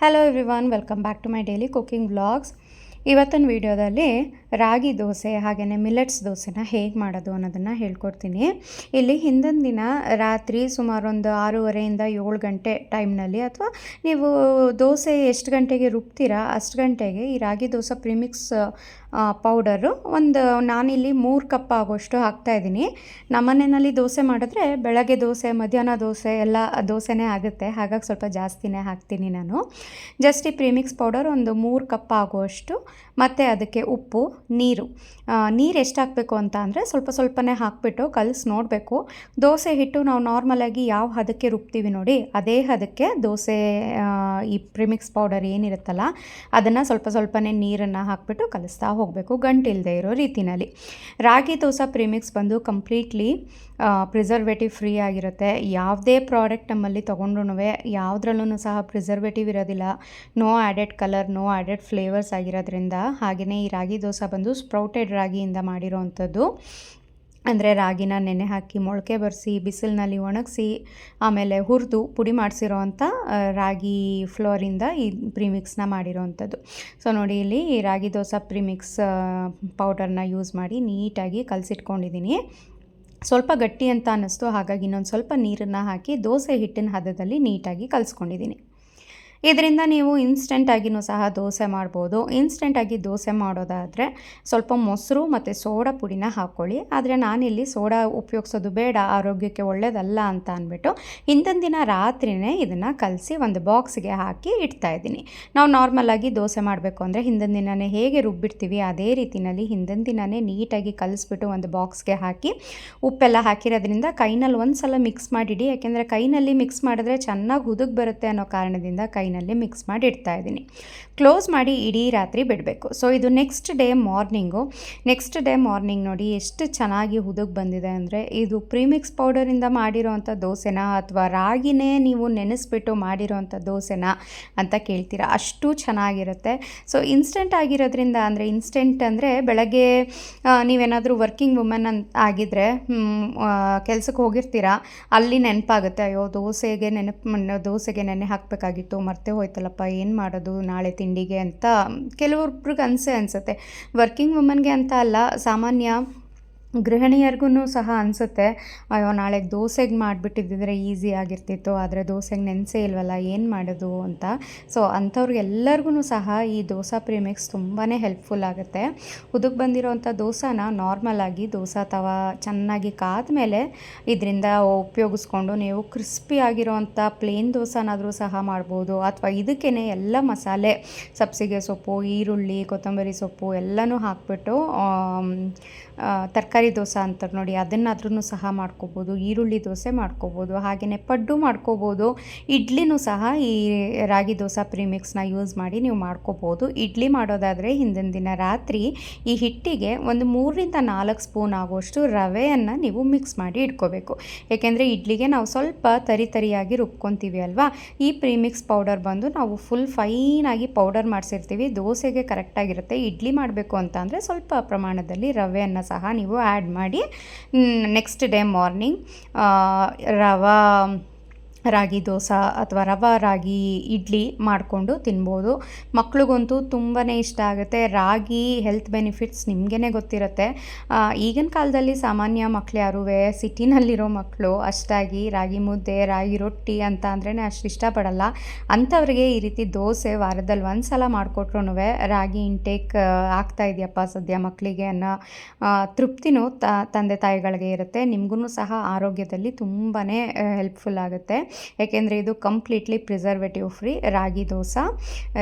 Hello everyone welcome back to my daily cooking vlogs ಇವತ್ತಿನ ವಿಡಿಯೋದಲ್ಲಿ ರಾಗಿ ದೋಸೆ ಹಾಗೆಯೇ ಮಿಲೆಟ್ಸ್ ದೋಸೆನ ಹೇಗೆ ಮಾಡೋದು ಅನ್ನೋದನ್ನು ಹೇಳ್ಕೊಡ್ತೀನಿ. ಇಲ್ಲಿ ಹಿಂದಿನ ದಿನ ರಾತ್ರಿ ಸುಮಾರು ಒಂದು ಆರೂವರೆಯಿಂದ ಏಳು ಗಂಟೆ ಟೈಮ್ನಲ್ಲಿ ಅಥವಾ ನೀವು ದೋಸೆ ಎಷ್ಟು ಗಂಟೆಗೆ ರುಬ್ತೀರಾ ಅಷ್ಟು ಗಂಟೆಗೆ ಈ ರಾಗಿ ದೋಸೆ ಪ್ರಿಮಿಕ್ಸ್ ಪೌಡರು ಒಂದು ನಾನಿಲ್ಲಿ ಮೂರು ಕಪ್ ಆಗೋಷ್ಟು ಹಾಕ್ತಾಯಿದ್ದೀನಿ ನಮ್ಮನೆಯಲ್ಲಿ ದೋಸೆ ಮಾಡಿದ್ರೆ ಬೆಳಗ್ಗೆ ದೋಸೆ, ಮಧ್ಯಾಹ್ನ ದೋಸೆ ಎಲ್ಲ ದೋಸೆನೇ ಆಗುತ್ತೆ. ಹಾಗಾಗಿ ಸ್ವಲ್ಪ ಜಾಸ್ತಿನೇ ಹಾಕ್ತೀನಿ ನಾನು. ಜಸ್ಟ್ ಈ ಪ್ರೀಮಿಕ್ಸ್ ಪೌಡರ್ ಒಂದು ಮೂರು ಕಪ್ ಆಗುವಷ್ಟು ಮತ್ತು ಅದಕ್ಕೆ ಉಪ್ಪು, ನೀರು. ನೀರು ಎಷ್ಟು ಹಾಕಬೇಕು ಅಂತ ಅಂದರೆ ಸ್ವಲ್ಪ ಸ್ವಲ್ಪನೇ ಹಾಕಿಬಿಟ್ಟು ಕಲಸಿ ನೋಡಬೇಕು. ದೋಸೆ ಹಿಟ್ಟು ನಾವು ನಾರ್ಮಲಾಗಿ ಯಾವ ಹದಕ್ಕೆ ರುಬ್ತೀವಿ ನೋಡಿ, ಅದೇ ಹದಕ್ಕೆ ದೋಸೆ ಈ ಪ್ರಿಮಿಕ್ಸ್ ಪೌಡರ್ ಏನಿರುತ್ತಲ್ಲ, ಅದನ್ನು ಸ್ವಲ್ಪ ಸ್ವಲ್ಪನೇ ನೀರನ್ನು ಹಾಕಿಬಿಟ್ಟು ಕಲಿಸ್ತಾ ಹೋಗಬೇಕು ಗಂಟಿಲ್ಲದೆ ಇರೋ ರೀತಿಯಲ್ಲಿ ರಾಗಿ ದೋಸೆ ಪ್ರಿಮಿಕ್ಸ್ ಬಂದು ಕಂಪ್ಲೀಟ್ಲಿ ಪ್ರಿಸರ್ವೇಟಿವ್ ಫ್ರೀ ಆಗಿರುತ್ತೆ. ಯಾವುದೇ ಪ್ರಾಡಕ್ಟ್ ನಮ್ಮಲ್ಲಿ ತೊಗೊಂಡ್ರೂ ಯಾವುದ್ರಲ್ಲೂ ಸಹ ಪ್ರಿಸರ್ವೇಟಿವ್ ಇರೋದಿಲ್ಲ. No added colour no added flavours ಆಗಿರೋದ್ರಿಂದ ಹಾಗೆಯೇ ಈ ರಾಗಿ ದೋಸೆ ಬಂದು ಸ್ಪ್ರೌಟೆಡ್ ರಾಗಿಯಿಂದ ಮಾಡಿರೋ ಅಂಥದ್ದು ಅಂದರೆ ರಾಗಿನ ನೆನೆ ಹಾಕಿ ಮೊಳಕೆ ಬರೆಸಿ, ಬಿಸಿಲಿನಲ್ಲಿ ಒಣಗಿಸಿ, ಆಮೇಲೆ ಹುರಿದು ಪುಡಿ ಮಾಡಿಸಿರೋ ಅಂಥ ರಾಗಿ ಫ್ಲೋರಿಂದ ಈ ಪ್ರಿಮಿಕ್ಸ್ನ ಮಾಡಿರೋ ಅಂಥದ್ದು ಸೊ ನೋಡಿ ಇಲ್ಲಿ ರಾಗಿ ದೋಸೆ ಪ್ರಿಮಿಕ್ಸ್ ಪೌಡರ್ನ ಯೂಸ್ ಮಾಡಿ ನೀಟಾಗಿ ಕಲಸಿಟ್ಕೊಂಡಿದ್ದೀನಿ. ಸ್ವಲ್ಪ ಗಟ್ಟಿ ಅಂತ ಅನ್ನಿಸ್ತು, ಹಾಗಾಗಿ ಇನ್ನೊಂದು ಸ್ವಲ್ಪ ನೀರನ್ನು ಹಾಕಿ ದೋಸೆ ಹಿಟ್ಟಿನ ಹದದಲ್ಲಿ ನೀಟಾಗಿ ಕಲಿಸ್ಕೊಂಡಿದ್ದೀನಿ. ಇದರಿಂದ ನೀವು ಇನ್ಸ್ಟೆಂಟಾಗಿಯೂ ಸಹ ದೋಸೆ ಮಾಡ್ಬೋದು. ಇನ್ಸ್ಟೆಂಟಾಗಿ ದೋಸೆ ಮಾಡೋದಾದರೆ ಸ್ವಲ್ಪ ಮೊಸರು ಮತ್ತು ಸೋಡಾ ಪುಡಿನ ಹಾಕ್ಕೊಳ್ಳಿ ಆದರೆ ನಾನಿಲ್ಲಿ ಸೋಡಾ ಉಪಯೋಗಿಸೋದು ಬೇಡ, ಆರೋಗ್ಯಕ್ಕೆ ಒಳ್ಳೆಯದಲ್ಲ ಅಂತ ಅಂದ್ಬಿಟ್ಟು ಹಿಂದಿನ ದಿನ ರಾತ್ರಿಯೇ ಇದನ್ನು ಕಲಸಿ ಒಂದು ಬಾಕ್ಸ್ಗೆ ಹಾಕಿ ಇಡ್ತಾ ಇದ್ದೀನಿ. ನಾವು ನಾರ್ಮಲಾಗಿ ದೋಸೆ ಮಾಡಬೇಕು ಅಂದರೆ ಹಿಂದಿನ ದಿನವೇ ಹೇಗೆ ರುಬ್ಬಿಡ್ತೀವಿ ಅದೇ ರೀತಿಯಲ್ಲಿ ಹಿಂದಿನ ದಿನವೇ ನೀಟಾಗಿ ಕಲಿಸ್ಬಿಟ್ಟು ಒಂದು ಬಾಕ್ಸ್ಗೆ ಹಾಕಿ ಉಪ್ಪೆಲ್ಲ ಹಾಕಿರೋದ್ರಿಂದ ಕೈನಲ್ಲಿ ಒಂದು ಸಲ ಮಿಕ್ಸ್ ಮಾಡಿಡಿ. ಯಾಕೆಂದರೆ ಕೈನಲ್ಲಿ ಮಿಕ್ಸ್ ಮಾಡಿದ್ರೆ ಚೆನ್ನಾಗಿ ಹುದುಗ್ ಬರುತ್ತೆ ಅನ್ನೋ ಕಾರಣದಿಂದ ಕೈನಲ್ಲಿ ಮಿಕ್ಸ್ ಮಾಡಿ ಇಡ್ತಾ ಇದ್ದೀನಿ ಕ್ಲೋಸ್ ಮಾಡಿ ಇಡೀ ರಾತ್ರಿ ಬಿಡಬೇಕು. ಸೊ ಇದು next day morning next day morning ನೋಡಿ ಎಷ್ಟು ಚೆನ್ನಾಗಿ ಹುದುಗ್ ಬಂದಿದೆ ಅಂದರೆ, ಇದು ಪ್ರೀಮಿಕ್ಸ್ ಪೌಡರಿಂದ ಮಾಡಿರೋವಂಥ ದೋಸೆನ ಅಥವಾ ರಾಗಿನೇ ನೀವು ನೆನೆಸ್ಬಿಟ್ಟು ಮಾಡಿರೋವಂಥ ದೋಸೆನ ಅಂತ ಕೇಳ್ತೀರಾ? ಅಷ್ಟು ಚೆನ್ನಾಗಿರುತ್ತೆ. ಸೊ ಇನ್ಸ್ಟೆಂಟ್ ಆಗಿರೋದ್ರಿಂದ ಅಂದರೆ ಇನ್ಸ್ಟೆಂಟ್ ಅಂದರೆ ಬೆಳಗ್ಗೆ ನೀವೇನಾದರೂ ವರ್ಕಿಂಗ್ ವುಮೆನ್ ಅಂತ ಆಗಿದ್ದರೆ ಕೆಲಸಕ್ಕೆ ಹೋಗಿರ್ತೀರಾ? ಅಲ್ಲಿ ನೆನಪಾಗುತ್ತೆ, ಅಯ್ಯೋ, ದೋಸೆಗೆ ನೆನಪು, ದೋಸೆಗೆ ನೆನೆ ಹಾಕಬೇಕಾಗಿತ್ತು ಮರ್ತೆ ಹೋಯ್ತಲ್ಲಪ್ಪ, ಏನು ಮಾಡೋದು ನಾಳೆ ತಿಂಡಿಗೆ ಅಂತ ಕೆಲವೊಬ್ರಿಗೆ ಅನಿಸೇ ಅನಿಸುತ್ತೆ. ವರ್ಕಿಂಗ್ ವುಮನ್ಗೆ ಅಂತ ಅಲ್ಲ, ಸಾಮಾನ್ಯ ಗೃಹಿಣಿಯರಿಗೂ ಸಹ ಅನಿಸುತ್ತೆ, ಅಯ್ಯೋ ನಾಳೆ ದೋಸೆಗೆ ಮಾಡಿಬಿಟ್ಟಿದ್ದಿದ್ರೆ ಈಸಿ ಆಗಿರ್ತಿತ್ತು, ಆದರೆ ದೋಸೆಗೆ ನೆನೆಸೇ ಇಲ್ವಲ್ಲ, ಏನು ಮಾಡೋದು ಅಂತ. ಸೊ ಅಂಥವ್ರಿಗೆಲ್ಲರಿಗೂ ಸಹ ಈ ದೋಸೆ ಪ್ರೀಮಿಕ್ಸ್ ತುಂಬಾ ಹೆಲ್ಪ್ಫುಲ್ ಆಗುತ್ತೆ. ಹುದುಗ್ ಬಂದಿರೋವಂಥ ದೋಸೆನ ನಾರ್ಮಲಾಗಿ ದೋಸೆ ತವ ಚೆನ್ನಾಗಿ ಕಾದ್ಮೇಲೆ ಇದರಿಂದ ಉಪಯೋಗಿಸ್ಕೊಂಡು ನೀವು ಕ್ರಿಸ್ಪಿ ಆಗಿರೋವಂಥ ಪ್ಲೇನ್ ದೋಸಾನಾದರೂ ಸಹ ಮಾಡ್ಬೋದು, ಅಥವಾ ಇದಕ್ಕೇ ಎಲ್ಲ ಮಸಾಲೆ, ಸಬ್ಸಿಗೆ ಸೊಪ್ಪು, ಈರುಳ್ಳಿ, ಕೊತ್ತಂಬರಿ ಸೊಪ್ಪು ಎಲ್ಲನೂ ಹಾಕ್ಬಿಟ್ಟು ತರಕಾರಿ ದೋಸೆ ಅಂತಾರೆ ನೋಡಿ ಅದನ್ನಾದ್ರೂ ಸಹ ಮಾಡ್ಕೋಬೋದು, ಈರುಳ್ಳಿ ದೋಸೆ ಮಾಡ್ಕೋಬೋದು ಹಾಗೆಯೇ ಪಡ್ಡು ಮಾಡ್ಕೋಬೋದು, ಇಡ್ಲಿನೂ ಸಹ ಈ ರಾಗಿ ದೋಸೆ ಪ್ರೀಮಿಕ್ಸ್ನ ಯೂಸ್ ಮಾಡಿ ನೀವು ಮಾಡ್ಕೋಬೋದು. ಇಡ್ಲಿ ಮಾಡೋದಾದರೆ ಹಿಂದಿನ ದಿನ ರಾತ್ರಿ ಈ ಹಿಟ್ಟಿಗೆ ಒಂದು ಮೂರರಿಂದ ನಾಲ್ಕು ಸ್ಪೂನ್ ಆಗುವಷ್ಟು ರವೆಯನ್ನು ನೀವು ಮಿಕ್ಸ್ ಮಾಡಿ ಇಟ್ಕೋಬೇಕು. ಏಕೆಂದರೆ ಇಡ್ಲಿಗೆ ನಾವು ಸ್ವಲ್ಪ ತರಿ ತರಿಯಾಗಿ ರುಬ್ಕೊತೀವಿ ಅಲ್ವಾ? ಈ ಪ್ರೀಮಿಕ್ಸ್ ಪೌಡರ್ ಬಂದು ನಾವು ಫುಲ್ ಫೈನಾಗಿ ಪೌಡರ್ ಮಾಡಿಸಿರ್ತೀವಿ, ದೋಸೆಗೆ ಕರೆಕ್ಟಾಗಿರುತ್ತೆ. ಇಡ್ಲಿ ಮಾಡಬೇಕು ಅಂತ ಸ್ವಲ್ಪ ಪ್ರಮಾಣದಲ್ಲಿ ರವೆಯನ್ನು ಸಹ ನೀವು ಆ್ಯಡ್ ಮಾಡಿ next day morning rava ragi dosa ಅಥವಾ ರವ ರಾಗಿ ಇಡ್ಲಿ ಮಾಡಿಕೊಂಡು ತಿನ್ಬೋದು. ಮಕ್ಳಿಗಂತೂ ತುಂಬಾ ಇಷ್ಟ ಆಗುತ್ತೆ. ರಾಗಿ ಹೆಲ್ತ್ ಬೆನಿಫಿಟ್ಸ್ ನಿಮಗೇ ಗೊತ್ತಿರುತ್ತೆ. ಈಗಿನ ಕಾಲದಲ್ಲಿ ಸಾಮಾನ್ಯ ಮಕ್ಳು ಯಾರೂ ಸಿಟಿನಲ್ಲಿರೋ ಮಕ್ಕಳು ಅಷ್ಟಾಗಿ ರಾಗಿ ಮುದ್ದೆ, ರಾಗಿ ರೊಟ್ಟಿ ಅಂತ ಅಂದ್ರೇ ಅಷ್ಟು ಇಷ್ಟಪಡಲ್ಲ. ಅಂಥವ್ರಿಗೆ ಈ ರೀತಿ ದೋಸೆ ವಾರದಲ್ಲಿ ಒಂದು ಸಲ ಮಾಡಿಕೊಟ್ರು ರಾಗಿ ಇಂಟೇಕ್ ಆಗ್ತಾ ಇದೆಯಪ್ಪ ಸದ್ಯ ಮಕ್ಕಳಿಗೆ ಅನ್ನೋ ತೃಪ್ತಿನೂ ತಂದೆ ತಾಯಿಗಳಿಗೆ ಇರುತ್ತೆ. ನಿಮಗೂ ಸಹ ಆರೋಗ್ಯದಲ್ಲಿ ತುಂಬಾ ಹೆಲ್ಪ್ಫುಲ್ ಆಗುತ್ತೆ. ಏಕೆಂದರೆ ಇದು completely preservative free ragi dosa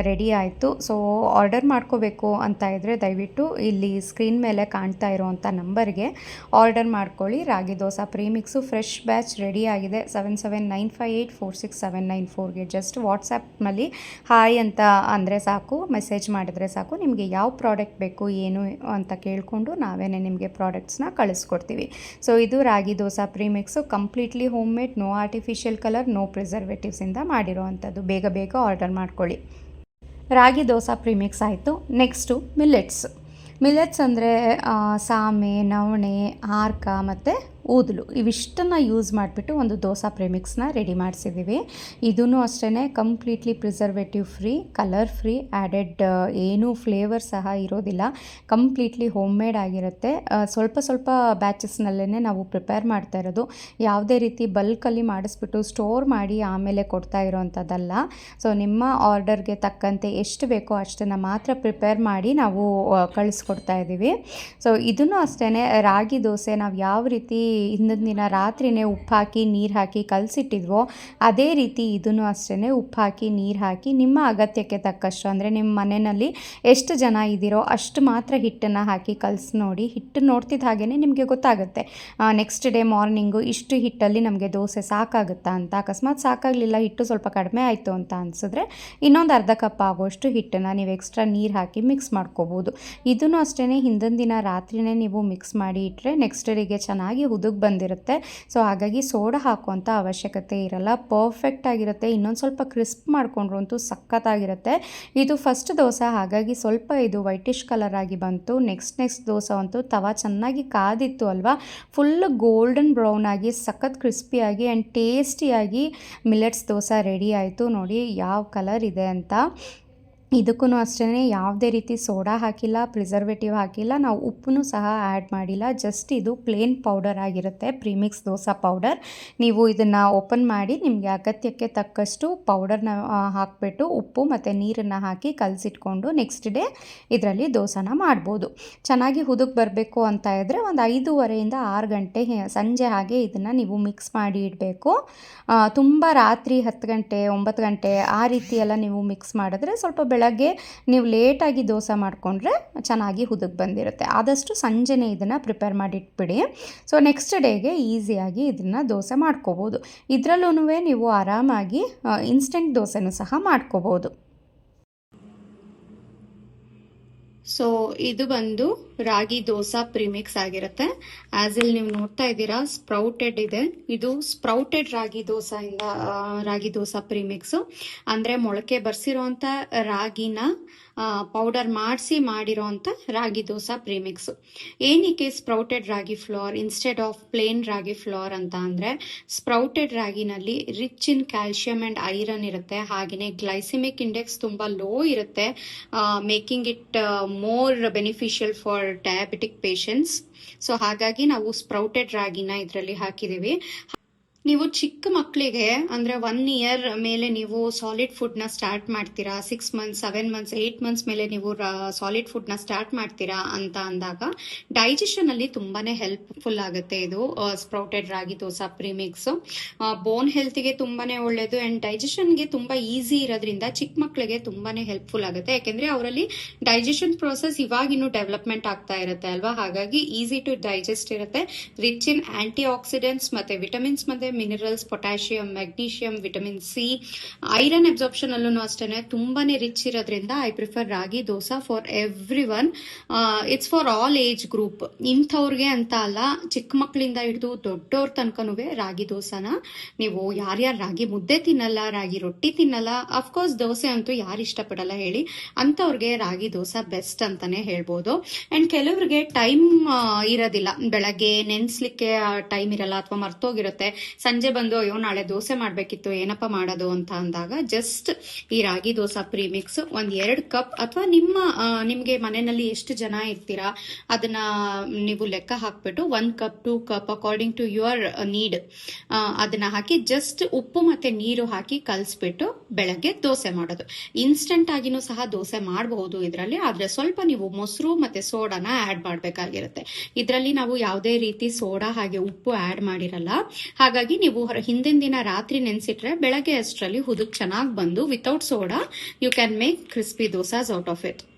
ready ಆಯಿತು. ಸೊ ಆರ್ಡರ್ ಮಾಡ್ಕೋಬೇಕು ಅಂತ ಇದ್ದರೆ ದಯವಿಟ್ಟು ಇಲ್ಲಿ ಸ್ಕ್ರೀನ್ ಮೇಲೆ ಕಾಣ್ತಾ ಇರೋವಂಥ ನಂಬರ್ಗೆ ಆರ್ಡರ್ ಮಾಡ್ಕೊಳ್ಳಿ. Ragi dosa premix fresh batch ready ಆಗಿದೆ. Seven seven nine five eight four six seven nine ಫೋರ್ಗೆ just ವಾಟ್ಸಪ್ನಲ್ಲಿ ಹಾಯ್ ಅಂತ ಅಂದರೆ ಸಾಕು ಮೆಸೇಜ್ ಮಾಡಿದರೆ ಸಾಕು. ನಿಮಗೆ ಯಾವ ಪ್ರಾಡಕ್ಟ್ ಬೇಕು, ಏನು ಅಂತ ಕೇಳಿಕೊಂಡು ನಾವೇನೆ ನಿಮಗೆ ಪ್ರಾಡಕ್ಟ್ಸ್ನ ಕಳಿಸ್ಕೊಡ್ತೀವಿ. ಸೊ ಇದು ragi dosa premix completely home made no artificial colour no ಪ್ರಿಸರ್ವೇಟಿವ್ಸಿಂದ ಮಾಡಿರೋವಂಥದ್ದು ಬೇಗ ಬೇಗ ಆರ್ಡರ್ ಮಾಡ್ಕೊಳ್ಳಿ. ರಾಗಿ ದೋಸೆ ಪ್ರಿಮಿಕ್ಸ್ ಆಯಿತು. ನೆಕ್ಸ್ಟು ಮಿಲ್ಲೆಟ್ಸ್ ಮಿಲ್ಲೆಟ್ಸ್ ಅಂದರೆ ಸಾಮೆ, ನವಣೆ ಆರ್ಕ ಮತ್ತು ಊದಲು ಇವಿಷ್ಟನ್ನು ಯೂಸ್ ಮಾಡಿಬಿಟ್ಟು ಒಂದು ದೋಸೆ ಪ್ರೇಮಿಕ್ಸ್ನ ರೆಡಿ ಮಾಡಿಸಿದ್ದೀವಿ ಇದೂ ಅಷ್ಟೇ completely preservative free colour free added ಏನೂ ಫ್ಲೇವರ್ ಸಹ ಇರೋದಿಲ್ಲ. ಕಂಪ್ಲೀಟ್ಲಿ ಹೋಮ್ ಮೇಡ್ ಆಗಿರುತ್ತೆ ಸ್ವಲ್ಪ ಸ್ವಲ್ಪ ಬ್ಯಾಚಸ್ನಲ್ಲೇ ನಾವು ಪ್ರಿಪೇರ್ ಮಾಡ್ತಾ ಇರೋದು. ಯಾವುದೇ ರೀತಿ ಬಲ್ಕಲ್ಲಿ ಮಾಡಿಸ್ಬಿಟ್ಟು ಸ್ಟೋರ್ ಮಾಡಿ ಆಮೇಲೆ ಕೊಡ್ತಾ ಇರೋವಂಥದ್ದಲ್ಲ ಸೊ ನಿಮ್ಮ ಆರ್ಡರ್ಗೆ ತಕ್ಕಂತೆ ಎಷ್ಟು ಬೇಕೋ ಅಷ್ಟನ್ನು ಮಾತ್ರ ಪ್ರಿಪೇರ್ ಮಾಡಿ ನಾವು ಕಳಿಸ್ಕೊಡ್ತಾ ಇದ್ದೀವಿ ಸೊ ಇದನ್ನು ಅಷ್ಟೇ ರಾಗಿ ದೋಸೆ ನಾವು ಯಾವ ರೀತಿ ಹಿಂದಿನ ದಿನ ರಾತ್ರಿನೇ ಉಪ್ಪು ಹಾಕಿ ನೀರು ಹಾಕಿ ಕಲಸಿಟ್ಟಿದ್ವೋ, ಅದೇ ರೀತಿ ಇದನ್ನು ಅಷ್ಟೇ ಉಪ್ಪು ಹಾಕಿ ನೀರು ಹಾಕಿ ನಿಮ್ಮ ಅಗತ್ಯಕ್ಕೆ ತಕ್ಕಷ್ಟು, ಅಂದರೆ ನಿಮ್ಮ ಮನೆಯಲ್ಲಿ ಎಷ್ಟು ಜನ ಇದ್ದೀರೋ ಅಷ್ಟು ಮಾತ್ರ ಹಿಟ್ಟನ್ನು ಹಾಕಿ ಕಲಸಿ ನೋಡಿ, ಹಿಟ್ಟು ನೋಡ್ತಿದ್ದ ಹಾಗೆಯೇ ನಿಮಗೆ ಗೊತ್ತಾಗುತ್ತೆ. ನೆಕ್ಸ್ಟ್ ಡೇ ಮಾರ್ನಿಂಗು ಇಷ್ಟು ಹಿಟ್ಟಲ್ಲಿ ನಮಗೆ ದೋಸೆ ಸಾಕಾಗುತ್ತಾ ಅಂತ, ಅಕಸ್ಮಾತ್ ಸಾಕಾಗಲಿಲ್ಲ, ಹಿಟ್ಟು ಸ್ವಲ್ಪ ಕಡಿಮೆ ಆಯಿತು ಅಂತ ಅನಿಸಿದ್ರೆ ಇನ್ನೊಂದು ಅರ್ಧ ಕಪ್ ಆಗೋಷ್ಟು ಹಿಟ್ಟನ್ನು ನೀವು ಎಕ್ಸ್ಟ್ರಾ ನೀರು ಹಾಕಿ ಮಿಕ್ಸ್ ಮಾಡ್ಕೋಬೋದು. ಇದನ್ನು ಅಷ್ಟೇ ಹಿಂದಿನ ದಿನ ರಾತ್ರಿನೇ ನೀವು ಮಿಕ್ಸ್ ಮಾಡಿ ಇಟ್ಟರೆ ನೆಕ್ಸ್ಟ್ ಡೇಗೆ ಚೆನ್ನಾಗಿ ಹುದುಗ್ ಬಂದಿರುತ್ತೆ. ಸೊ ಹಾಗಾಗಿ ಸೋಡಾ ಹಾಕುವಂಥ ಅವಶ್ಯಕತೆ ಇರಲ್ಲ. ಪರ್ಫೆಕ್ಟ್ ಆಗಿರುತ್ತೆ. ಇನ್ನೊಂದು ಸ್ವಲ್ಪ ಕ್ರಿಸ್ಪ್ ಮಾಡಿಕೊಂಡ್ರು ಅಂತೂ ಸಖತ್ತಾಗಿರುತ್ತೆ. ಇದು ಫಸ್ಟ್ ದೋಸೆ. ಹಾಗಾಗಿ ಸ್ವಲ್ಪ ಇದು ವೈಟಿಶ್ ಕಲರ್ ಆಗಿ ಬಂತು. ನೆಕ್ಸ್ಟ್ ನೆಕ್ಸ್ಟ್ ದೋಸೆ ಅಂತೂ ತವ ಚೆನ್ನಾಗಿ ಕಾದಿತ್ತು ಅಲ್ವಾ? ಫುಲ್ ಗೋಲ್ಡನ್ ಬ್ರೌನ್ ಆಗಿ, ಸಖತ್ ಕ್ರಿಸ್ಪಿಯಾಗಿ ಆ್ಯಂಡ್ ಟೇಸ್ಟಿಯಾಗಿ ಮಿಲೆಟ್ಸ್ ದೋಸೆ ರೆಡಿ ಆಯಿತು. ನೋಡಿ, ಯಾವ ಕಲರ್ ಇದೆ ಅಂತ. ಇದಕ್ಕೂ ಅಷ್ಟೇ ಯಾವುದೇ ರೀತಿ ಸೋಡಾ ಹಾಕಿಲ್ಲ ಪ್ರಿಸರ್ವೇಟಿವ್ ಹಾಕಿಲ್ಲ, ನಾವು ಉಪ್ಪನ್ನು ಸಹ ಆ್ಯಡ್ ಮಾಡಿಲ್ಲ. ಜಸ್ಟ್ ಇದು ಪ್ಲೇನ್ ಪೌಡರ್ ಆಗಿರುತ್ತೆ ಪ್ರೀಮಿಕ್ಸ್ ದೋಸೆ ಪೌಡರ್ ನೀವು ಇದನ್ನು ಓಪನ್ ಮಾಡಿ ನಿಮಗೆ ಅಗತ್ಯಕ್ಕೆ ತಕ್ಕಷ್ಟು ಪೌಡರ್ನ ಹಾಕಿಬಿಟ್ಟು ಉಪ್ಪು ಮತ್ತು ನೀರನ್ನು ಹಾಕಿ ಕಲಸಿಟ್ಕೊಂಡು ನೆಕ್ಸ್ಟ್ ಡೇ ಇದರಲ್ಲಿ ದೋಸೆನ ಮಾಡ್ಬೋದು. ಚೆನ್ನಾಗಿ ಹುದುಗ್ ಬರಬೇಕು ಅಂತ ಇದ್ದರೆ ಒಂದು ಐದೂವರೆಯಿಂದ ಆರು ಗಂಟೆ ಸಂಜೆ ಹಾಗೆ ಇದನ್ನು ನೀವು ಮಿಕ್ಸ್ ಮಾಡಿ ಇಡಬೇಕು. ತುಂಬ ರಾತ್ರಿ ಹತ್ತು ಗಂಟೆ, ಒಂಬತ್ತು ಗಂಟೆ ಆ ರೀತಿ ಎಲ್ಲ ನೀವು ಮಿಕ್ಸ್ ಮಾಡಿದ್ರೆ ಸ್ವಲ್ಪ ಬೆಳಗ್ಗೆ ನೀವು ಲೇಟಾಗಿ ದೋಸೆ ಮಾಡಿಕೊಂಡ್ರೆ ಚೆನ್ನಾಗಿ ಹುದುಗ್ ಬಂದಿರುತ್ತೆ. ಆದಷ್ಟು ಸಂಜೆನೇ ಇದನ್ನು ಪ್ರಿಪೇರ್ ಮಾಡಿಟ್ಬಿಡಿ ಸೊ ನೆಕ್ಸ್ಟ್ ಡೇಗೆ ಈಸಿಯಾಗಿ ಇದನ್ನು ದೋಸೆ ಮಾಡ್ಕೋಬೋದು. ಇದರಲ್ಲೂ ನೀವು ಆರಾಮಾಗಿ ಇನ್ಸ್ಟೆಂಟ್ ದೋಸೆನೂ ಸಹ ಮಾಡ್ಕೋಬೋದು. ಸೊ ಇದು ಬಂದು ರಾಗಿ ದೋಸಾ ಪ್ರಿಮಿಕ್ಸ್ ಆಗಿರುತ್ತೆ. ಆಸ್ ಇಲ್ಲಿ ನೀವು ನೋಡ್ತಾ ಇದ್ದೀರಾ ಸ್ಪ್ರೌಟೆಡ್ ಇದೆ. ಇದು ಸ್ಪ್ರೌಟೆಡ್ ರಾಗಿ ದೋಸಾ ಇಂದ ರಾಗಿ ದೋಸಾ ಪ್ರಿಮಿಕ್ಸ್ ಅಂದ್ರೆ ಮೊಳಕೆ ಬರ್ಸಿರೋಂಥ ರಾಗಿನ ಪೌಡರ್ ಮಾಡಿಸಿ ಮಾಡಿರೋಂಥ ರಾಗಿ ದೋಸೆ ಪ್ರೀಮಿಕ್ಸು ಏನಕ್ಕೆ sprouted ragi flour instead of plain ragi flour ಅಂತ ಅಂದರೆ sprouted ರಾಗಿನಲ್ಲಿ rich in calcium and iron ಇರುತ್ತೆ. ಹಾಗೆಯೇ ಗ್ಲೈಸಿಮಿಕ್ ಇಂಡೆಕ್ಸ್ ತುಂಬ ಲೋ ಇರುತ್ತೆ. Making it more beneficial for diabetic patients so ಹಾಗಾಗಿ ನಾವು ಸ್ಪ್ರೌಟೆಡ್ ರಾಗಿನ ಇದರಲ್ಲಿ ಹಾಕಿದೀವಿ ನೀವು ಚಿಕ್ಕ ಮಕ್ಕಳಿಗೆ ಅಂದ್ರೆ ಒನ್ ಇಯರ್ ಮೇಲೆ ನೀವು ಸಾಲಿಡ್ ಫುಡ್ನ ಸ್ಟಾರ್ಟ್ ಮಾಡ್ತೀರಾ? Six months seven months eight months ಮೇಲೆ ನೀವು ಸಾಲಿಡ್ ಫುಡ್ನ ಸ್ಟಾರ್ಟ್ ಮಾಡ್ತೀರಾ ಅಂತ ಅಂದಾಗ ಡೈಜೆಷನ್ ಅಲ್ಲಿ ತುಂಬಾನೇ ಹೆಲ್ಪ್ಫುಲ್ ಆಗುತ್ತೆ ಇದು. Sprouted ragi, dosa premix bone ಹೆಲ್ತ್ಗೆ ತುಂಬಾನೇ ಒಳ್ಳೇದು ಅಂಡ್ ಡೈಜೆಷನ್ಗೆ ತುಂಬಾ ಈಸಿ ಇರೋದ್ರಿಂದ ಚಿಕ್ಕ ಮಕ್ಕಳಿಗೆ ತುಂಬಾನೇ ಹೆಲ್ಪ್ಫುಲ್ ಆಗುತ್ತೆ. ಯಾಕೆಂದ್ರೆ ಅವರಲ್ಲಿ ಡೈಜೆಷನ್ ಪ್ರೋಸೆಸ್ ಇನ್ನು ಡೆವಲಪ್ಮೆಂಟ್ ಆಗ್ತಾ ಇರುತ್ತೆ ಅಲ್ವಾ? ಹಾಗಾಗಿ ಈಸಿ ಟು ಡೈಜೆಸ್ಟ್ ಇರುತ್ತೆ. ರಿಚ್ ಇನ್ ಆಂಟಿ ಆಕ್ಸಿಡೆಂಟ್ಸ್ ಮತ್ತೆ ವಿಟಮಿನ್ಸ್ ಮತ್ತೆ minerals potassium magnesium vitamin C iron absorption ಅಲ್ಲೂ ಅಷ್ಟೇ ತುಂಬಾನೇ ರಿಚ್ ಇರೋದ್ರಿಂದ I prefer ragi dosa for everyone it's for all age group ಇಂಥವ್ರಿಗೆ ಅಂತ ಅಲ್ಲ, ಚಿಕ್ಕ ಮಕ್ಕಳಿಂದ ಹಿಡಿದು ದೊಡ್ಡವ್ರ ತನಕನೂ ರಾಗಿ ದೋಸಾನ ನೀವು ಯಾರ್ಯಾರು ರಾಗಿ ಮುದ್ದೆ ತಿನ್ನಲ್ಲ, ರಾಗಿ ರೊಟ್ಟಿ ತಿನ್ನಲ್ಲ ಅಫ್ಕೋರ್ಸ್ ದೋಸೆ ಅಂತೂ ಯಾರು ಇಷ್ಟಪಡಲ್ಲ ಹೇಳಿ, ಅಂಥವ್ರಿಗೆ ರಾಗಿ ದೋಸಾ ಬೆಸ್ಟ್ ಅಂತಾನೆ ಹೇಳ್ಬೋದು. ಅಂಡ್ ಕೆಲವ್ರಿಗೆ ಟೈಮ್ ಇರೋದಿಲ್ಲ. ಬೆಳಗ್ಗೆ ನೆನ್ಸ್ಲಿಕ್ಕೆ ಟೈಮ್ ಇರಲ್ಲ ಅಥವಾ ಮರ್ತೋಗಿರುತ್ತೆ. ಸಂಜೆ ಬಂದು ಅಯ್ಯೋ, ನಾಳೆ ದೋಸೆ ಮಾಡ್ಬೇಕಿತ್ತು, ಏನಪ್ಪ ಮಾಡೋದು ಅಂತ ಅಂದಾಗ ಜಸ್ಟ್ ಈ ರಾಗಿ ದೋಸೆ ಪ್ರೀಮಿಕ್ಸ್ ಒಂದ್ ಎರಡು ಕಪ್ ಅಥವಾ ನಿಮ್ಮ ನಿಮಗೆ ಮನೆಯಲ್ಲಿ ಎಷ್ಟು ಜನ ಇರ್ತೀರಾ, ಅದನ್ನ ನೀವು ಲೆಕ್ಕ ಹಾಕ್ಬಿಟ್ಟು ಒಂದ್ cup two cup according to your need ಅದನ್ನ ಹಾಕಿ ಜಸ್ಟ್ ಉಪ್ಪು ಮತ್ತೆ ನೀರು ಹಾಕಿ ಕಲ್ಸ್ಬಿಟ್ಟು ಬೆಳಗ್ಗೆ ದೋಸೆ ಮಾಡೋದು. ಇನ್ಸ್ಟೆಂಟ್ ಆಗಿನೂ ಸಹ ದೋಸೆ ಮಾಡಬಹುದು ಇದರಲ್ಲಿ, ಆದ್ರೆ ಸ್ವಲ್ಪ ನೀವು ಮೊಸರು ಮತ್ತೆ ಸೋಡಾನ ಆಡ್ ಮಾಡಬೇಕಾಗಿರುತ್ತೆ. ಇದರಲ್ಲಿ ನಾವು ಯಾವುದೇ ರೀತಿ ಸೋಡಾ ಹಾಗೆ ಉಪ್ಪು ಆಡ್ ಮಾಡಿರಲ್ಲ. ಹಾಗಾಗಿ ನೀವು ಹಿಂದಿನ ದಿನ ರಾತ್ರಿ ನೆನೆಸಿಟ್ರೆ ಬೆಳಗ್ಗೆ ಅಷ್ಟರಲ್ಲಿ ಹುದುಕ್ ಚೆನ್ನಾಗಿ ಬಂದು without soda you can make crispy dosas out of it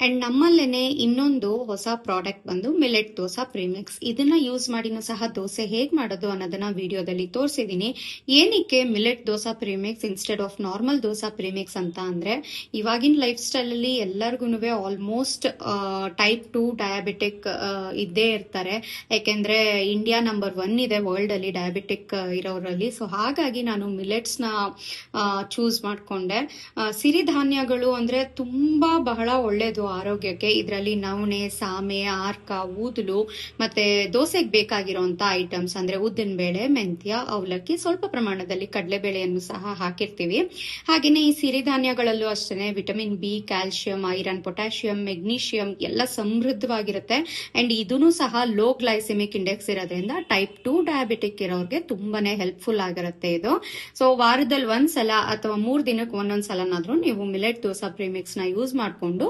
and ನಮ್ಮಲ್ಲೇನೆ ಇನ್ನೊಂದು ಹೊಸ ಪ್ರಾಡಕ್ಟ್ ಬಂದು ಮಿಲೆಟ್ ದೋಸಾ ಪ್ರೀಮಿಕ್ಸ್ ಇದನ್ನ ಯೂಸ್ ಮಾಡಿನೂ ಸಹ ದೋಸೆ ಹೇಗೆ ಮಾಡೋದು ಅನ್ನೋದನ್ನ ವಿಡಿಯೋದಲ್ಲಿ ತೋರಿಸಿದೀನಿ. ಏನಕ್ಕೆ millet dosa premix instead of normal dosa premix ಅಂತ ಅಂದ್ರೆ, ಇವಾಗಿನ ಲೈಫ್ ಸ್ಟೈಲ್ ಅಲ್ಲಿ ಎಲ್ಲರಿಗೂ ಆಲ್ಮೋಸ್ಟ್ ಟೈಪ್ ಟು ಡಯಾಬಿಟಿಕ್ ಇದ್ದೇ ಇರ್ತಾರೆ. ಯಾಕೆಂದ್ರೆ ಇಂಡಿಯಾ ನಂಬರ್ ಒನ್ ಇದೆ ವರ್ಲ್ಡ್ ಅಲ್ಲಿ ಡಯಾಬಿಟಿಕ್ ಇರೋರಲ್ಲಿ. ಸೊ ಹಾಗಾಗಿ ನಾನು ಮಿಲೆಟ್ಸ್ನ ಚೂಸ್ ಮಾಡ್ಕೊಂಡೆ. ಸಿರಿಧಾನ್ಯಗಳು ಅಂದ್ರೆ ತುಂಬಾ ಬಹಳ ಒಳ್ಳೇದು. ಆರೋಗ್ಯಕ್ಕೆ ಇದರಲ್ಲಿ ನವಣೆ, ಸಾಮೆ, ಆರ್ಕ, ಊದಲು ಮತ್ತೆ ದೋಸೆಗೆ ಬೇಕಾಗಿರುವಂತ ಐಟಮ್ಸ್ ಅಂದ್ರೆ ಉದ್ದಿನ ಬೇಳೆ ಮೆಂತ್ಯ, ಅವಲಕ್ಕಿ ಸ್ವಲ್ಪ ಪ್ರಮಾಣದಲ್ಲಿ ಕಡಲೆಬೇಳೆಯನ್ನು ಸಹ ಹಾಕಿರ್ತೀವಿ. ಹಾಗೆಯೇ ಈ ಸಿರಿಧಾನ್ಯಗಳಲ್ಲೂ ಅಷ್ಟೇ vitamin B calcium iron, potassium, magnesium ಎಲ್ಲ ಸಮೃದ್ಧವಾಗಿರುತ್ತೆ. ಅಂಡ್ ಇದೂ ಸಹ ಲೋ ಗ್ಲೈಸೆಮಿಕ್ ಇಂಡೆಕ್ಸ್ ಇರೋದ್ರಿಂದ ಟೈಪ್ ಟು ಡಯಾಬಿಟಿಕ್ ಇರೋರಿಗೆ ತುಂಬಾನೇ ಹೆಲ್ಪ್ಫುಲ್ ಆಗಿರುತ್ತೆ ಇದು. ಸೊ ವಾರದಲ್ಲಿ ಒಂದ್ಸಲ ಅಥವಾ ಮೂರ್ ದಿನಕ್ಕೆ ಒಂದೊಂದ್ಸಲನಾದ್ರೂ ನೀವು ಮಿಲೆಟ್ ದೋಸಾ ಪ್ರೀಮಿಕ್ಸ್ನ ಯೂಸ್ ಮಾಡಿಕೊಂಡು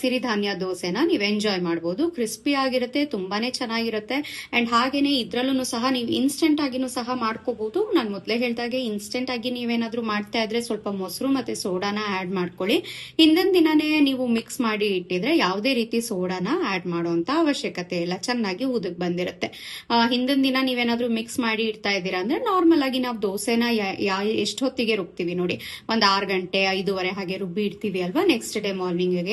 ಸಿರಿಧಾನ್ಯ ದೋಸೆನ ನೀವು ಎಂಜಾಯ್ ಮಾಡಬಹುದು ಕ್ರಿಸ್ಪಿ ಆಗಿರುತ್ತೆ, ತುಂಬಾನೇ ಚೆನ್ನಾಗಿರುತ್ತೆ. ಅಂಡ್ ಹಾಗೇನೆ ಇದ್ರಲ್ಲೂ ಸಹ ನೀವು ಇನ್ಸ್ಟೆಂಟ್ ಆಗಿನೂ ಸಹ ಮಾಡ್ಕೋಬಹುದು ನಾನು ಮೊದಲೇ ಹೇಳ್ದಾಗೆ ಇನ್ಸ್ಟೆಂಟ್ ಆಗಿ ನೀವೇನಾದ್ರೂ ಮಾಡ್ತಾ ಇದ್ರೆ ಸ್ವಲ್ಪ ಮೊಸರು ಮತ್ತೆ ಸೋಡಾನ ಆಡ್ ಮಾಡ್ಕೊಳ್ಳಿ. ಹಿಂದಿನ ದಿನನೇ ನೀವು ಮಿಕ್ಸ್ ಮಾಡಿ ಇಟ್ಟಿದ್ರೆ ಯಾವುದೇ ರೀತಿ ಸೋಡಾನ ಆಡ್ ಮಾಡುವಂತ ಅವಶ್ಯಕತೆ ಇಲ್ಲ. ಚೆನ್ನಾಗಿ ಉದಕ್ ಬಂದಿರುತ್ತೆ. ಹಿಂದಿನ ದಿನ ನೀವೇನಾದ್ರೂ ಮಿಕ್ಸ್ ಮಾಡಿ ಇಡ್ತಾ ಇದ್ದೀರಾ ಅಂದ್ರೆ ನಾರ್ಮಲ್ ಆಗಿ ನಾವು ದೋಸೆನ ಎಷ್ಟು ಹೊತ್ತಿಗೆ ರುಬ್ತೀವಿ ನೋಡಿ. ಒಂದ್ ಆರು ಗಂಟೆ, ಐದೂವರೆ ಹಾಗೆ ರುಬ್ಬಿ ಇಡ್ತೀವಿ ಅಲ್ವಾ ನೆಕ್ಸ್ಟ್ ಡೇ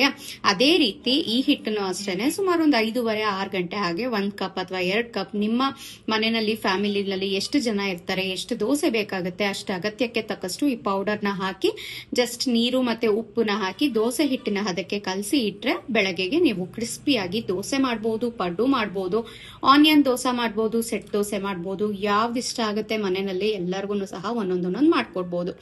ಮಾರ್ನಿಂಗ್ಗೆ ಅದೇ ರೀತಿ ಈ ಹಿಟ್ಟನ್ನು ಅಷ್ಟೇನೆ ಸುಮಾರು ಒಂದು ಐದೂವರೆ, ಆರು ಗಂಟೆ ಹಾಗೆ ಒಂದ್ ಕಪ್ ಅಥವಾ ಎರಡ್ ಕಪ್ ನಿಮ್ಮ ಮನೆಯಲ್ಲಿ, ಫ್ಯಾಮಿಲಿನಲ್ಲಿ ಎಷ್ಟು ಜನ ಇರ್ತಾರೆ, ಎಷ್ಟು ದೋಸೆ ಬೇಕಾಗುತ್ತೆ ಅಷ್ಟು ಅಗತ್ಯಕ್ಕೆ ತಕ್ಕಷ್ಟು ಈ ಪೌಡರ್ನ ಹಾಕಿ, ಜಸ್ಟ್ ನೀರು ಮತ್ತೆ ಉಪ್ಪನ್ನ ಹಾಕಿ ದೋಸೆ ಹಿಟ್ಟಿನ ಹದಕ್ಕೆ ಕಲಸಿ ಇಟ್ರೆ ಬೆಳಗ್ಗೆಗೆ ನೀವು ಕ್ರಿಸ್ಪಿಯಾಗಿ ದೋಸೆ ಮಾಡಬಹುದು ಪಡ್ಡು ಮಾಡಬಹುದು ಆನಿಯನ್ ದೋಸೆ ಮಾಡಬಹುದು ಸೆಟ್ ದೋಸೆ ಮಾಡಬಹುದು ಯಾವ್ದು ಇಷ್ಟ ಆಗುತ್ತೆ ಮನೆಯಲ್ಲಿ ಎಲ್ಲರಿಗೂ ಸಹ ಒಂದೊಂದೊಂದೊಂದು ಮಾಡ್ಕೊಡ್ಬೋದು.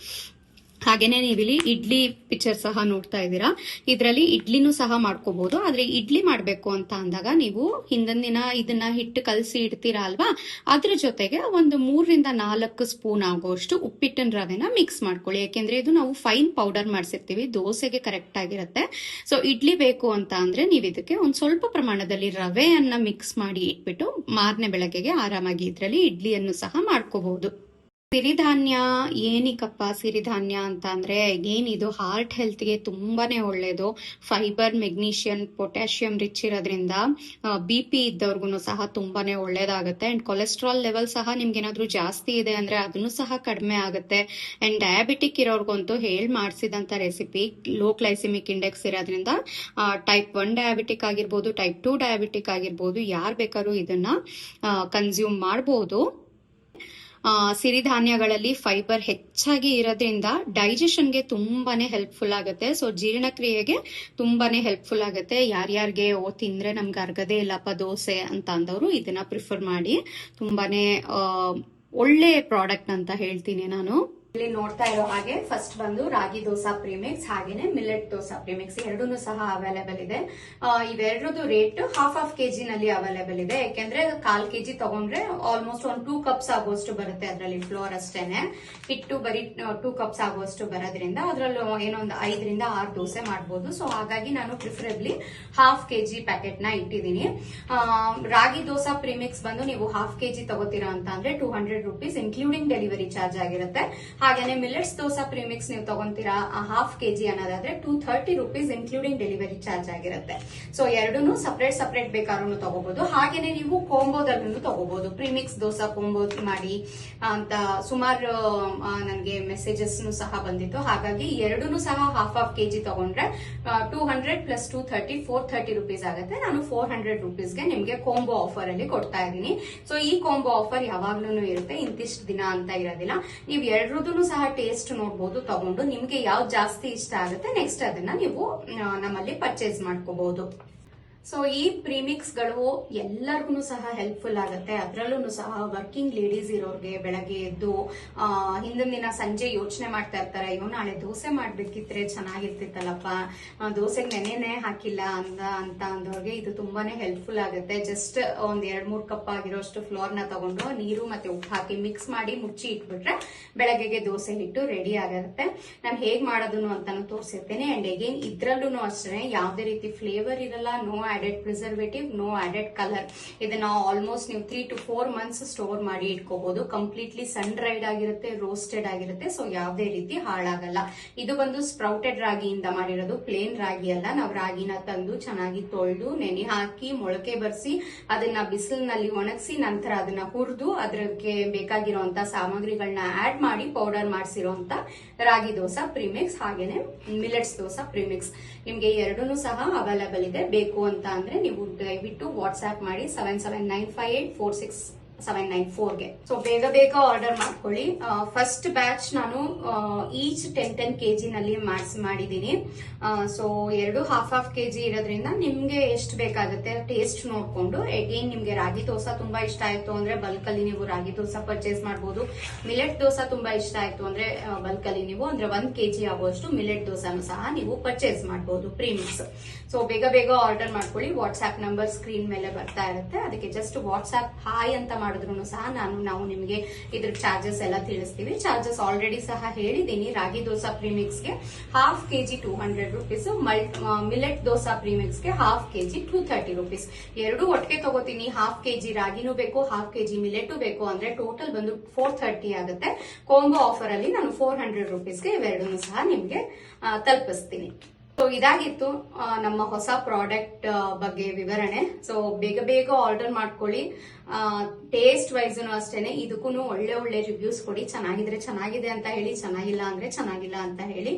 ಹಾಗೇನೆ ನೀವಿಲ್ಲಿ ಇಡ್ಲಿ ಪಿಕ್ಚರ್ ಸಹ ನೋಡ್ತಾ ಇದ್ದೀರಾ. ಇದರಲ್ಲಿ ಇಡ್ಲಿನೂ ಸಹ ಮಾಡ್ಕೋಬಹುದು ಆದ್ರೆ ಇಡ್ಲಿ ಮಾಡಬೇಕು ಅಂತ ಅಂದಾಗ ನೀವು ಹಿಂದಿನ ದಿನ ಇದನ್ನ ಹಿಟ್ಟು ಕಲಸಿ ಇಡ್ತೀರಾ ಅಲ್ವಾ? ಅದ್ರ ಜೊತೆಗೆ ಒಂದು ಮೂರರಿಂದ ನಾಲ್ಕು ಸ್ಪೂನ್ ಆಗುವಷ್ಟು ಉಪ್ಪಿಟ್ಟಿನ ರವೆನ ಮಿಕ್ಸ್ ಮಾಡ್ಕೊಳ್ಳಿ. ಯಾಕೆಂದ್ರೆ ಇದು ನಾವು ಫೈನ್ ಪೌಡರ್ ಮಾಡಿಸಿರ್ತೀವಿ. ದೋಸೆಗೆ ಕರೆಕ್ಟ್ ಆಗಿರುತ್ತೆ. ಸೊ ಇಡ್ಲಿ ಬೇಕು ಅಂತ ಅಂದ್ರೆ ನೀವು ಇದಕ್ಕೆ ಒಂದು ಸ್ವಲ್ಪ ಪ್ರಮಾಣದಲ್ಲಿ ರವೆಯನ್ನ ಮಿಕ್ಸ್ ಮಾಡಿ ಇಟ್ಬಿಟ್ಟು ಮಾರನೇ ಬೆಳಗ್ಗೆಗೆ ಆರಾಮಾಗಿ ಇದರಲ್ಲಿ ಇಡ್ಲಿಯನ್ನು ಸಹ ಮಾಡ್ಕೋಬಹುದು ಸಿರಿಧಾನ್ಯ ಏನಿಕಪ್ಪ ಸಿರಿಧಾನ್ಯ ಅಂತ ಅಂದ್ರೆ ಏನಿದು ಹಾರ್ಟ್ ಹೆಲ್ತ್ಗೆ ತುಂಬಾನೇ ಒಳ್ಳೇದು. ಫೈಬರ್ ಮೆಗ್ನೀಷಿಯಂ ಪೊಟ್ಯಾಷಿಯಂ ರಿಚ್ ಇರೋದ್ರಿಂದ ಬಿ ಪಿ ಇದ್ದವ್ರಿಗೂ ಸಹ ತುಂಬಾನೇ ಒಳ್ಳೇದಾಗುತ್ತೆ. ಅಂಡ್ ಕೊಲೆಸ್ಟ್ರಾಲ್ ಲೆವೆಲ್ ಸಹ ನಿಮ್ಗೆ ಏನಾದ್ರೂ ಜಾಸ್ತಿ ಇದೆ ಅಂದ್ರೆ ಅದನ್ನು ಸಹ ಕಡಿಮೆ ಆಗುತ್ತೆ. ಅಂಡ್ ಡಯಾಬಿಟಿಕ್ ಇರೋರ್ಗಂತೂ ಹೇಳಿ ಮಾಡಿಸಿದಂತ ರೆಸಿಪಿ ಲೋ ಕ್ಲೈಸಿಮಿಕ್ ಇಂಡೆಕ್ಸ್ ಇರೋದ್ರಿಂದ ಟೈಪ್ ಒನ್ ಡಯಾಬಿಟಿಕ್ ಆಗಿರ್ಬೋದು ಟೈಪ್ ಟೂ ಡಯಾಬಿಟಿಕ್ ಆಗಿರ್ಬೋದು, ಯಾರು ಬೇಕಾದ್ರೂ ಇದನ್ನ ಕನ್ಸ್ಯೂಮ್ ಮಾಡಬಹುದು ಸಿರಿಧಾನ್ಯಗಳಲ್ಲಿ ಫೈಬರ್ ಹೆಚ್ಚಾಗಿ ಇರೋದ್ರಿಂದ ಡೈಜೆಷನ್ಗೆ ತುಂಬಾನೇ ಹೆಲ್ಪ್ಫುಲ್ ಆಗುತ್ತೆ. ಸೊ ಜೀರ್ಣಕ್ರಿಯೆಗೆ ತುಂಬಾನೇ ಹೆಲ್ಪ್ಫುಲ್ ಆಗುತ್ತೆ. ಯಾರ್ಯಾರಿಗೆ ಓ, ತಿಂದ್ರೆ ನಮ್ಗೆ ಅರ್ಗದೇ ಇಲ್ಲಪ್ಪ ದೋಸೆ ಅಂತ ಅಂದವರು ಇದನ್ನ ಪ್ರಿಫರ್ ಮಾಡಿ. ತುಂಬಾನೇ ಒಳ್ಳೆ ಪ್ರಾಡಕ್ಟ್ ಅಂತ ಹೇಳ್ತೀನಿ ನಾನು. ಇಲ್ಲಿ ನೋಡ್ತಾ ಇರೋ ಹಾಗೆ ಫಸ್ಟ್ ಬಂದು ರಾಗಿ ದೋಸಾ ಪ್ರೀಮಿಕ್ಸ್ ಹಾಗೇನೆ ಮಿಲೆಟ್ ದೋಸಾ ಪ್ರೀಮಿಕ್ಸ್ ಎರಡೂ ಸಹ ಅವೈಲೇಬಲ್ ಇದೆ. ಆ, ಇವೆರಡರದ್ದು ರೇಟ್ ಹಾಫ್ ಹಾಫ್ ಕೆಜಿ ನಲ್ಲಿ ಅವೈಲೇಬಲ್ ಇದೆ. ಯಾಕೆಂದ್ರೆ ಕಾಲ್ ಕೆಜಿ ತಗೊಂಡ್ರೆ ಆಲ್ಮೋಸ್ಟ್ ಒಂದು ಟೂ ಕಪ್ಸ್ ಆಗುವಷ್ಟು ಬರುತ್ತೆ ಅದರಲ್ಲಿ ಫ್ಲೋರ್ ಅಷ್ಟೇನೆ. ಹಿಟ್ಟು ಬರೀ ಟೂ ಕಪ್ಸ್ ಆಗುವಷ್ಟು ಬರೋದ್ರಿಂದ ಅದರಲ್ಲೂ ಏನೋ ಒಂದು ಐದರಿಂದ ಆರು ದೋಸೆ ಮಾಡಬಹುದು ಸೊ ಹಾಗಾಗಿ ನಾನು ಪ್ರಿಫರೆಬ್ಲಿ ಹಾಫ್ ಕೆಜಿ ಪ್ಯಾಕೆಟ್ನ ಇಟ್ಟಿದ್ದೀನಿ. ರಾಗಿ ದೋಸಾ ಪ್ರೀಮಿಕ್ಸ್ ಬಂದು ನೀವು ಹಾಫ್ ಕೆಜಿ ತಗೋತೀರಾ ಅಂತ ಅಂದ್ರೆ two hundred rupees including delivery charge ಆಗಿರುತ್ತೆ. ಹಾಗೇನೆ ಮಿಲೆಟ್ಸ್ ದೋಸಾ ಪ್ರೀಮಿಕ್ಸ್ ನೀವು ತಗೊಂತೀರಾ ಹಾಫ್ ಕೆ ಜಿ ಅನ್ನೋದಾದ್ರೆ two thirty rupees including delivery charge ಆಗಿರುತ್ತೆ. ಸೊ ಎರಡೂ ಸಪರೇಟ್ ಸಪರೇಟ್ ಬೇಕಾದ್ರೂ ತಗೋಬಹುದು ಹಾಗೇನೆ ನೀವು ಕೋಂಬೋದಲ್ಲೂ ತಗೋಬಹುದು ಪ್ರೀಮಿಕ್ಸ್ ದೋಸಾ ಕೋಂಬೋ ಮಾಡಿ ಅಂತ ಸುಮಾರು ನನಗೆ ಮೆಸೇಜಸ್ ಸಹ ಬಂದಿತ್ತು. ಹಾಗಾಗಿ ಎರಡೂ ಸಹ ಹಾಫ್ ಹಾಫ್ ಕೆಜಿ ತಗೊಂಡ್ರೆ two hundred plus two thirty four thirty rupees ಆಗುತ್ತೆ. ನಾನು ಫೋರ್ ಹಂಡ್ರೆಡ್ ರುಪೀಸ್ಗೆ ನಿಮಗೆ ಕೋಂಬೋ ಆಫರ್ ಅಲ್ಲಿ ಕೊಡ್ತಾ ಇದ್ದೀನಿ. ಸೊ ಈ ಕೋಂಬೋ ಆಫರ್ ಯಾವಾಗ್ಲೂ ಇರುತ್ತೆ. ಇಂತಿಷ್ಟು ದಿನ ಅಂತ ಇರೋದಿಲ್ಲ. ನೀವು ಎರಡರದ್ದು ಸಹ ಟೇಸ್ಟ್ ನೋಡಬಹುದು ತಗೊಂಡು ನಿಮ್ಗೆ ಯಾವ್ದು ಜಾಸ್ತಿ ಇಷ್ಟ ಆಗುತ್ತೆ ನೆಕ್ಸ್ಟ್ ಅದನ್ನ ನೀವು ನಮ್ಮಲ್ಲಿ ಪರ್ಚೇಸ್ ಮಾಡ್ಕೋಬಹುದು ಸೊ ಈ ಪ್ರೀಮಿಕ್ಸ್ಗಳು ಎಲ್ಲರಿಗೂ ಸಹ ಹೆಲ್ಪ್ಫುಲ್ ಆಗುತ್ತೆ. ಅದರಲ್ಲೂ ಸಹ ವರ್ಕಿಂಗ್ ಲೇಡೀಸ್ ಇರೋರಿಗೆ ಬೆಳಗ್ಗೆ ಎದ್ದು ಹಿಂದಿನ ದಿನ ಸಂಜೆ ಯೋಚನೆ ಮಾಡ್ತಾ ಇರ್ತಾರೆ, ಅಯ್ಯೋ, ನಾಳೆ ದೋಸೆ ಮಾಡಬೇಕಿದ್ರೆ ಚೆನ್ನಾಗಿರ್ತಿತ್ತಲ್ಲಪ್ಪ ದೋಸೆಗೆ ನೆನೆನೆ ಹಾಕಿಲ್ಲ ಅಂದ, ಅಂತ ಅಂದವ್ರಿಗೆ ಇದು ತುಂಬಾನೇ ಹೆಲ್ಪ್ಫುಲ್ ಆಗುತ್ತೆ. ಜಸ್ಟ್ ಒಂದ್ ಎರಡ್ ಮೂರ್ ಕಪ್ ಆಗಿರೋಷ್ಟು ಫ್ಲೋರ್ನ ತಗೊಂಡು ನೀರು ಮತ್ತೆ ಉಪ್ಪು ಹಾಕಿ ಮಿಕ್ಸ್ ಮಾಡಿ ಮುಚ್ಚಿ ಇಟ್ಬಿಟ್ರೆ ಬೆಳಗ್ಗೆಗೆ ದೋಸೆ ಹಿಟ್ಟು ರೆಡಿ ಆಗಿರುತ್ತೆ ನಾನು ಹೇಗ್ ಮಾಡೋದನ್ನು ಅಂತಾನು ತೋರಿಸಿರ್ತೇನೆ. ಅಂಡ್ ಅಗೇನ್ ಇದ್ರಲ್ಲೂ ಅಷ್ಟೇ, ಯಾವುದೇ ರೀತಿ ಫ್ಲೇವರ್ ಇರಲ್ಲ no added preservative no added colour ಇದನ್ನ ಆಲ್ಮೋಸ್ಟ್ ನೀವು three to four months store ಮಾಡಿ ಇಟ್ಕೋಬಹುದು ಕಂಪ್ಲೀಟ್ಲಿ ಸನ್ ಡ್ರೈಡ್ ಆಗಿರುತ್ತೆ ರೋಸ್ಟೆಡ್ ಆಗಿರುತ್ತೆ ಸೊ ಯಾವುದೇ ರೀತಿ ಹಾಳಾಗಲ್ಲ. ಇದು ಬಂದು ಸ್ಪ್ರೌಟೆಡ್ ರಾಗಿಯಿಂದ ಮಾಡಿರೋದು ಪ್ಲೇನ್ ರಾಗಿ ಅಲ್ಲ. ನಾವು ರಾಗಿನ ತಂದು ಚೆನ್ನಾಗಿ ತೊಳೆದು, ನೆನೆ ಹಾಕಿ, ಮೊಳಕೆ ಬರ್ಸಿ, ಅದನ್ನ ಬಿಸಿಲಿನಲ್ಲಿ ಒಣಗಿಸಿ, ನಂತರ ಅದನ್ನ ಹುರಿದು ಅದಕ್ಕೆ ಬೇಕಾಗಿರುವಂತ ಸಾಮಗ್ರಿಗಳನ್ನ ಆಡ್ ಮಾಡಿ ಪೌಡರ್ ಮಾಡಿಸಿರುವಂತ ರಾಗಿ ದೋಸಾ ಪ್ರಿಮಿಕ್ಸ್ ಹಾಗೇನೆ ಮಿಲೆಟ್ಸ್ ದೋಸಾ ಪ್ರಿಮಿಕ್ಸ್ ನಿಮ್ಗೆ ಎರಡೂ ಸಹ ಅವೈಲೇಬಲ್ ಇದೆ. ಬೇಕು ಅಂತ ಅಂದ್ರೆ ನೀವು ದಯವಿಟ್ಟು ವಾಟ್ಸ್ಆಪ್ ಮಾಡಿ seven seven nine five eight four six seven nine ಫೋರ್ಗೆ so ಬೇಗ ಬೇಗ ಆರ್ಡರ್ ಮಾಡ್ಕೊಳ್ಳಿ. ಫಸ್ಟ್ ಬ್ಯಾಚ್ ನಾನು ಈಚ್ ಟೆನ್ ಟೆನ್ ಕೆ ನಲ್ಲಿ ಮಾಡಿಸಿ ಮಾಡಿದ್ದೀನಿ. ಸೊ ಎರಡು ಹಾಫ್ ಹಾಫ್ ಕೆ ಜಿ ಇರೋದ್ರಿಂದ ನಿಮ್ಗೆ ಎಷ್ಟು ಬೇಕಾಗುತ್ತೆ ಟೇಸ್ಟ್ ನೋಡ್ಕೊಂಡು. ಅಗೇನ್ ನಿಮ್ಗೆ ರಾಗಿ ದೋಸೆ ತುಂಬಾ ಇಷ್ಟ ಆಯ್ತು ಅಂದ್ರೆ ಬಲ್ಕ್ ಅಲ್ಲಿ ನೀವು ರಾಗಿ ದೋಸೆ ಪರ್ಚೇಸ್ ಮಾಡಬಹುದು ಮಿಲೆಟ್ ದೋಸೆ ತುಂಬಾ ಇಷ್ಟ ಆಯ್ತು ಅಂದ್ರೆ ಬಲ್ಕ್ ಅಲ್ಲಿ ನೀವು ಅಂದ್ರೆ ಒಂದ್ ಕೆಜಿ ಆಗುವಷ್ಟು ಮಿಲೆಟ್ ದೋಸೆನೂ ಸಹ ನೀವು ಪರ್ಚೇಸ್ ಮಾಡಬಹುದು ಪ್ರೀಮಿಕ್ಸ್ ಸೊ ಬೇಗ ಬೇಗ ಆರ್ಡರ್ ಮಾಡ್ಕೊಳ್ಳಿ. ವಾಟ್ಸ್ಆಪ್ ನಂಬರ್ ಸ್ಕ್ರೀನ್ ಮೇಲೆ ಬರ್ತಾ ಇರುತ್ತೆ. ಅದಕ್ಕೆ ಜಸ್ಟ್ ವಾಟ್ಸ್ಆಪ್ ಹಾಯ್ ಅಂತ ಮಾಡಿದ್ರು ಸಹ ನಾನು, ನಾವು ನಿಮಗೆ ಇದ್ರ ಚಾರ್ಜಸ್ ಎಲ್ಲ ತಿಳಿಸ್ತೀವಿ. ಚಾರ್ಜಸ್ ಆಲ್ರೆಡಿ ಸಹ ಹೇಳಿದ್ದೀನಿ. Ragi dosa ಪ್ರೀಮಿಕ್ಸ್ಗೆ half KG two hundred rupees millet dosa ಪ್ರೀಮಿಕ್ಸ್ಗೆ half KG two thirty rupees ಎರಡು ಒಟ್ಟಿಗೆ ತಗೋತೀನಿ. ಹಾಫ್ ಕೆಜಿ ರಾಗಿನೂ ಬೇಕು ಹಾಫ್ ಕೆಜಿ ಮಿಲೆಟು ಬೇಕು. ಅಂದ್ರೆ ಟೋಟಲ್ ಬಂದು ಫೋರ್ ಥರ್ಟಿ ಆಗುತ್ತೆ. ಕೋಂಬೋ ಆಫರ್ ಅಲ್ಲಿ ನಾನು ಫೋರ್ ಹಂಡ್ರೆಡ್ ರುಪೀಸ್ಗೆ ಇವೆರಡನ್ನು ಸಹ ನಿಮಗೆ ತಲುಪಿಸ್ತೀನಿ. ಸೊ ಇದಾಗಿತ್ತು ನಮ್ಮ ಹೊಸ ಪ್ರಾಡಕ್ಟ್ ಬಗ್ಗೆ ವಿವರಣೆ. ಸೊ ಬೇಗ ಬೇಗ ಆರ್ಡರ್ ಮಾಡ್ಕೊಳ್ಳಿ. ಟೇಸ್ಟ್ ವೈಸ್ ಅಷ್ಟೇನೆ ಇದಕ್ಕೂ ಒಳ್ಳೆ ಒಳ್ಳೆ ರಿವ್ಯೂಸ್ ಕೊಡಿ. ಚೆನ್ನಾಗಿದ್ರೆ ಚೆನ್ನಾಗಿದೆ ಅಂತ ಹೇಳಿ, ಚೆನ್ನಾಗಿಲ್ಲ ಅಂದ್ರೆ ಚೆನ್ನಾಗಿಲ್ಲ ಅಂತ ಹೇಳಿ.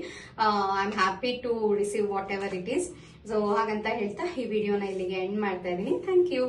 I am happy to receive whatever it is so ಹಾಗಂತ ಹೇಳ್ತಾ ಈ ವಿಡಿಯೋನ ಇಲ್ಲಿಗೆ ಎಂಡ್ ಮಾಡ್ತಾ ಇದ್ದೀನಿ. Thank you